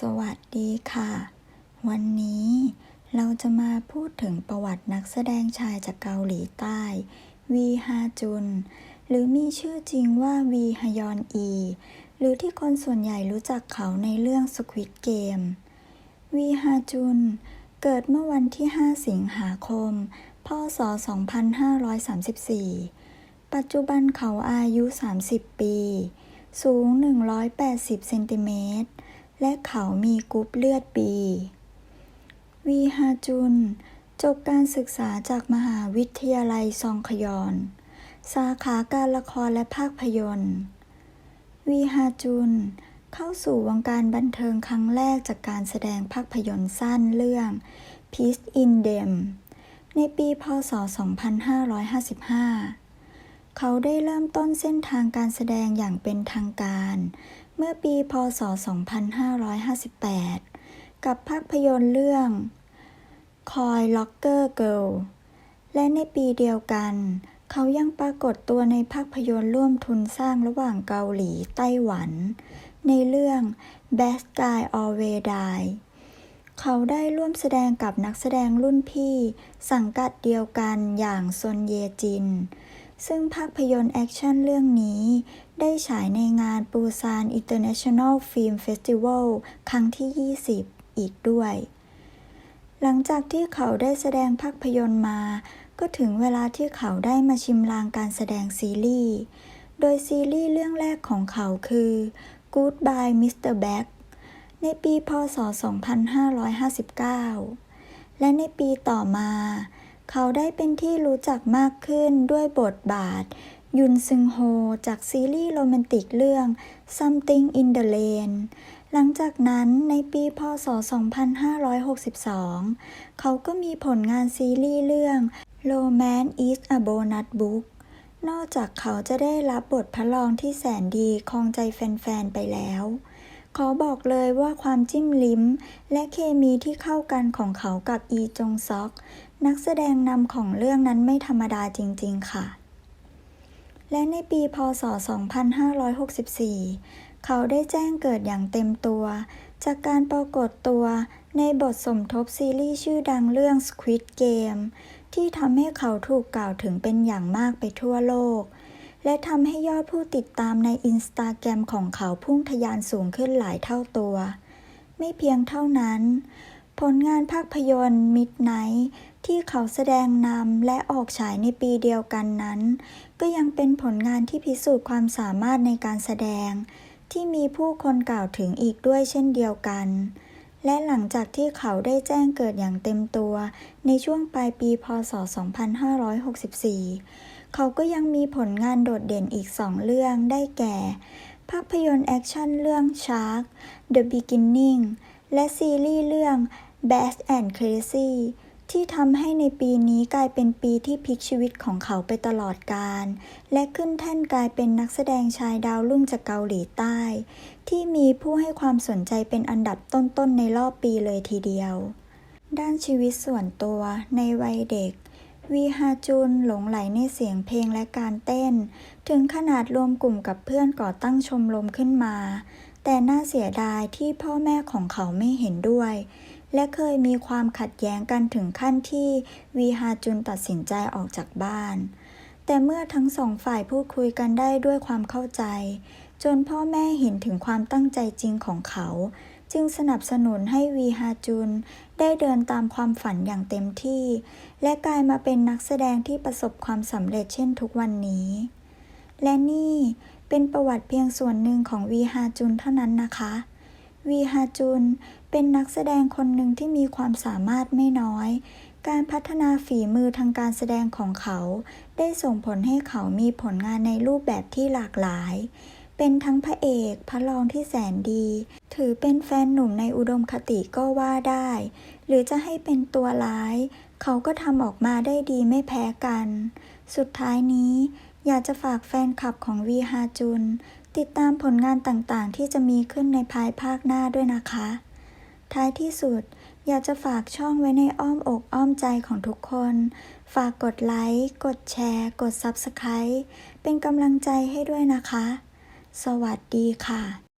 สวัสดีค่ะ วันนี้เราจะมาพูดถึงประวัตินักแสดงชายจากเกาหลีใต้ วีฮาจุน หรือมีชื่อจริงว่าวีฮยอนอี หรือที่คนส่วนใหญ่รู้จักเขาในเรื่อง Squid Game วีฮาจุน เกิดเมื่อวันที่ 5 สิงหาคม พศ 2534 ปัจจุบันเขาอายุ 30 ปี สูง 180 เซนติเมตร และเขามีกรุ๊ปเลือด B วีฮาจุน จบการศึกษาจากมหาวิทยาลัยซองคยอน สาขาการละครและภาพยนตร์ วีฮาจุน เข้าสู่วงการบันเทิงครั้งแรกจากการแสดงภาพยนตร์สั้นเรื่อง Peace in Them ในปี พศ 2555 เขาได้เริ่มต้นเส้นทางการแสดงอย่างเป็นทางการ เมื่อปี พศ 2558 กับภาพยนตร์เรื่อง Coy Locker Girl และในปีเดียวกัน เขายังปรากฏตัวในภาพยนตร์ร่วมทุนสร้างระหว่างเกาหลีไต้หวัน ในเรื่อง Best Guy Always Die เขาได้ร่วมแสดงกับนักแสดงรุ่นพี่ สังกัดเดียวกันอย่างซนเยจิน ซึ่งภาพยนตร์แอคชั่นเรื่องนี้ ได้ฉายในงานปูซาน International Film Festival ครั้งที่ 20 อีกด้วย หลังจากที่เขาได้แสดงภาพยนตร์มา ก็ถึงเวลาที่เขาได้มาชิมลางการแสดงซีรีส์ โดยซีรีส์เรื่องแรกของเขาคือ Goodbye Mr. Back ในปีพศ 2559 และในปีต่อมา เขาได้เป็นที่รู้จักมากขึ้นด้วยบทบาท ยุนซึงโฮจากซีรีส์โรแมนติกเรื่อง Something in the Rain หลังจากนั้นในปีพศ 2562 เขาก็มีผลงานซีรีส์เรื่อง Romance is a Bonus Book นอกจากเขาจะได้รับบทพระรองที่แสนดีครองใจแฟนๆ ไปแล้ว ขอบอกเลยว่าความจิ้มลิ้ม และเคมีที่เข้ากันของเขากับอีจงซอก นักแสดงนำของเรื่องนั้นไม่ธรรมดาจริง ๆ ค่ะ และในปีพศ 2564 เขาได้แจ้งเกิดอย่างเต็มตัว จากการปรากฏตัวในบทสมทบซีรีส์ชื่อดังเรื่อง Squid Game ที่ทำให้เขาถูกกล่าวถึงเป็นอย่างมากไปทั่วโลก และทำให้ยอดผู้ติดตามในอินสตาแกรมของเขาพุ่งทะยานสูงขึ้นหลายเท่าตัว ไม่เพียงเท่านั้น ผลงานภาพยนตร์ Midnight ที่เขาแสดงนำและออกฉายในปีเดียวกันนั้น ก็ยังเป็นผลงานที่พิสูจน์ความสามารถในการแสดง ที่มีผู้คนกล่าวถึงอีกด้วยเช่นเดียวกัน และหลังจากที่เขาได้แจ้งเกิดอย่างเต็มตัว ในช่วงปลายปีพศ 2564 เขาก็ยังมีผลงานโดดเด่นอีกสองเรื่องได้แก่ ภาพยนตร์แอคชั่นเรื่อง Shark The Beginning และซีรีส์เรื่อง Bad and Crazy ที่ทำให้ในปีนี้กลายเป็นปีที่พลิกชีวิตของเขาไปตลอดกาลและขึ้นแท่นกลายเป็นนักแสดงชายดาวรุ่งจากเกาหลีใต้ ที่มีผู้ให้ความสนใจเป็นอันดับต้นๆในรอบปีเลยทีเดียว ด้านชีวิตส่วนตัวในวัยเด็ก วีฮาจุนหลงไหลในเสียงเพลงและการเต้น ถึงขนาดรวมกลุ่มกับเพื่อนก่อตั้งชมรมขึ้นมา แต่น่าเสียดายที่พ่อแม่ของเขาไม่เห็นด้วย และเคยมีความขัดแย้งกันถึงขั้นที่วีฮาจุนตัดสินใจออกจากบ้าน แต่เมื่อทั้งสองฝ่ายพูดคุยกันได้ด้วยความเข้าใจ จนพ่อแม่เห็นถึงความตั้งใจจริงของเขา จึงสนับสนุนให้วีฮาจุนได้เดินตามความฝันอย่างเต็มที่ และกลายมาเป็นนักแสดงที่ประสบความสำเร็จเช่นทุกวันนี้ และนี่ เป็นประวัติเพียงส่วนหนึ่งของวีฮาจุนเท่านั้นนะคะ วีฮาจุนเป็นนักแสดงคนหนึ่งที่มีความสามารถไม่น้อย การพัฒนาฝีมือทางการแสดงของเขา ได้ส่งผลให้เขามีผลงานในรูปแบบที่หลากหลาย เป็นทั้งพระเอก พระรองที่แสนดี ถือเป็นแฟนหนุ่มในอุดมคติก็ว่าได้ หรือจะให้เป็นตัวร้าย เขาก็ทำออกมาได้ดีไม่แพ้กัน สุดท้ายนี้ อยากจะฝากแฟนคลับของวีฮาจุน ติดตามผลงานต่างๆ ที่จะมีขึ้นในภายภาคหน้าด้วยนะคะ ท้ายที่สุด อยากจะฝากช่องไว้ในอ้อมอกอ้อมใจของทุกคน ฝากกดไลค์ กดแชร์ กด Subscribe เป็นกำลังใจให้ด้วยนะคะ สวัสดีค่ะ